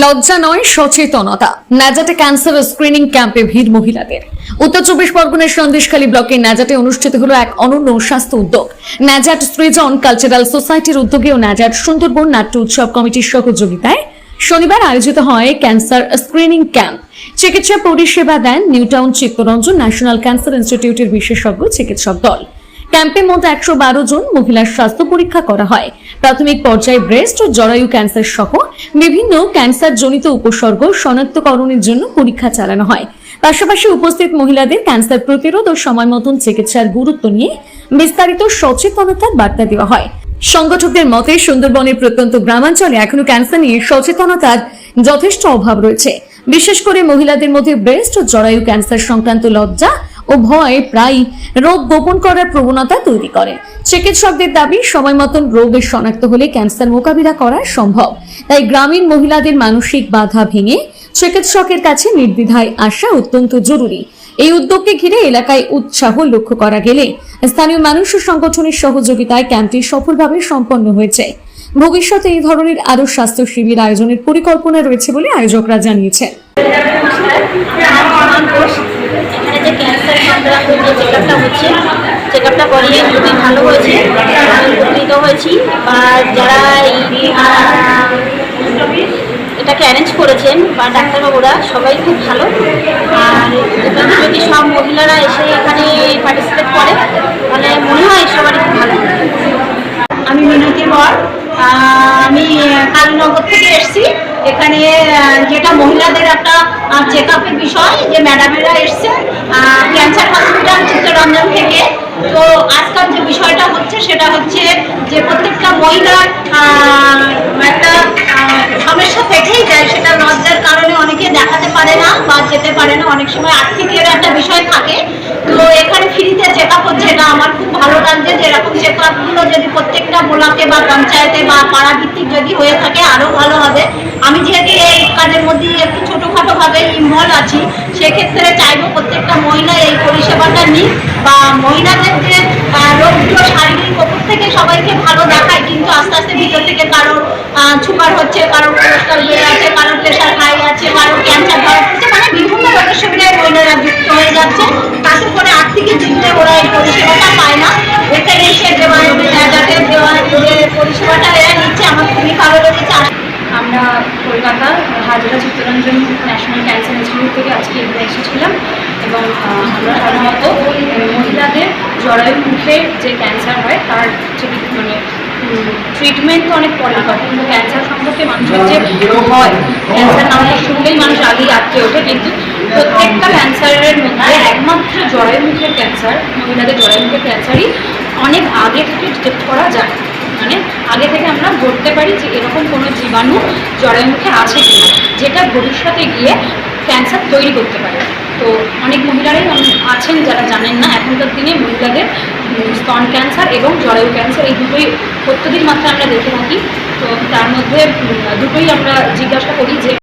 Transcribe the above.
লজ্জা নয়, সচেতনতা। নাজাটে ক্যান্সার স্ক্রিনিং ক্যাম্পে ভিড় মহিলাদের। উত্তর চব্বিশ পরগনার সন্দেশখালী ব্লকের নাজাটে অনুষ্ঠিত হলো এক অনন্য স্বাস্থ্য উদ্যোগ। নাজাট সৃজন কালচারাল সোসাইটির উদ্যোগে ও নাজাট সুন্দরবন নাট্য উৎসব কমিটির সহযোগিতায় শনিবার আয়োজিত হয় ক্যান্সার স্ক্রিনিং ক্যাম্প। চিকিৎসা পরিষেবা দেন নিউটাউন চিত্তরঞ্জন ন্যাশনাল ক্যান্সার ইনস্টিটিউটের বিশেষজ্ঞ চিকিৎসক দল। ক্যাম্পের মধ্যে একশো বারো জন মহিলার স্বাস্থ্য পরীক্ষা করা হয়। প্রাথমিক পর্যায়ে ব্রেস্ট ও জরায়ু ক্যান্সার সহ বিভিন্ন ক্যান্সার জনিত উপসর্গ শনাক্তকরণের জন্য পরীক্ষা চালানো হয়। পাশাপাশি উপস্থিত মহিলাদের ক্যান্সার প্রতিরোধ ও সময় মতন চিকিৎসার গুরুত্ব নিয়ে বিস্তারিত সচেতনতার বার্তা দেওয়া হয়। সংগঠকদের মতে, সুন্দরবনের প্রত্যন্ত গ্রামাঞ্চলে এখনও ক্যান্সার নিয়ে সচেতনতার যথেষ্ট অভাব রয়েছে। বিশেষ করে মহিলাদের মধ্যে ব্রেস্ট ও জরায়ু ক্যান্সার সংক্রান্ত লজ্জা ও ভয় প্রায় রোগ গোপন করার প্রবণতা তৈরি করে। চিকিৎসকদের দাবি, সময় মতন রোগের শনাক্ত হলে ক্যান্সার মোকাবিলা করা সম্ভব। তাই গ্রামীণ মহিলাদের মানসিক বাধা ভেঙে চিকিৎসকের কাছে নির্দ্বিধায় আসা অত্যন্ত জরুরি। এই উদ্যোগকে ঘিরে এলাকায় উৎসাহ লক্ষ্য করা গেলে স্থানীয় মানুষ সংগঠনের সহযোগিতায় ক্যাম্পটি সফলভাবে সম্পন্ন হয়েছে। ভবিষ্যতে এই ধরনের আরও স্বাস্থ্য শিবির আয়োজনের পরিকল্পনা রয়েছে বলে আয়োজকরা জানিয়েছেন আমার কোর্স এখানে যে ক্যান্সার সংক্রান্ত যে চেক আপটা হচ্ছে চেক আপটা করিয়ে খুবই ভালো হয়েছে আমি হয়েছি বা যারা এটাকে অ্যারেঞ্জ করেছেন বা ডাক্তারবাবুরা, সবাই খুব ভালো। আর যদি সব মহিলারা এসে এখানে পার্টিসিপেট করে, তাহলে মনে হয় সবারই খুব ভালো। আমি মিনতি বর। আমি কালীনগর থেকে এসেছি। এখানে যেটা মহিলাদের একটা চেক আপের বিষয়, যে ম্যাডামেরা এসছে ক্যান্সার হসপিটাল চিত্তরঞ্জন থেকে। তো আজকাল যে বিষয়টা হচ্ছে সেটা হচ্ছে যে প্রত্যেকটা মহিলার একটা সমস্যা থেকেই যায়, সেটা লজ্জার কারণে অনেকে দেখাতে পারে না বা যেতে পারে না। অনেক সময় আর্থিকের একটা বিষয় থাকে। তো এখানে ফ্রিতে চেক আপ হচ্ছে, এটা আমার খুব ভালো লাগছে যে এরকম চেক আপগুলো যদি প্রত্যেকটা ব্লকে বা পঞ্চায়েতে বা পাড়া ভিত্তিক যদি হয়ে থাকে আরও ভালো হবে। আমি যেহেতু এই কাজের মধ্যে একটু ছোটোখাটোভাবে ইনভলভ আছি, সেক্ষেত্রে চাইব প্রত্যেকটা মহিলা এই পরিষেবাটা নিক বা মহিলাদের যে রোগগুলো শারীরিক ওপর থেকে সবাইকে ভালো দেখায়, কিন্তু আস্তে আস্তে ভিতর থেকে কারোর সুগার হচ্ছে, কারোর কোলেস্ট্রল বেড়ে আছে, কারোর Kolkata Hazra Chittaranjan national cancer institute থেকে আজকে এখানে এসেছিলাম এবং আমরা সাধারণত মহিলাদের জরায়ু মুখে যে ক্যান্সার হয় তার চিকিৎসা মানে ট্রিটমেন্ট তো অনেক পরে হয়। কিন্তু ক্যান্সার সম্পর্কে মানুষের যে হয়। ক্যান্সার নামটা শুনলেই মানুষ আগেই আটকে ওঠে। কিন্তু প্রত্যেকটা ক্যান্সারের মধ্যে একমাত্র জরায়ু মুখের ক্যান্সার মহিলাদের জরায়ু মুখের ক্যান্সারই অনেক আগে থেকে ডিটেক্ট করা যায়। মানে আমরা ধরতে পারি যে এরকম কোনো জীবাণু জরায়ু মুখে আছে কিনা, যেটা ভবিষ্যতে গিয়ে ক্যান্সার তৈরি করতে পারে। তো অনেক মহিলারাই আছেন যারা জানেন না, এখনকার দিনে মহিলাদের স্তন ক্যান্সার এবং জরায়ু ক্যান্সার এই দুটোই অত্যধিক মাত্রায় আমরা দেখে থাকি। তো তার মধ্যে দুটোই আমরা জিজ্ঞাসা করি যে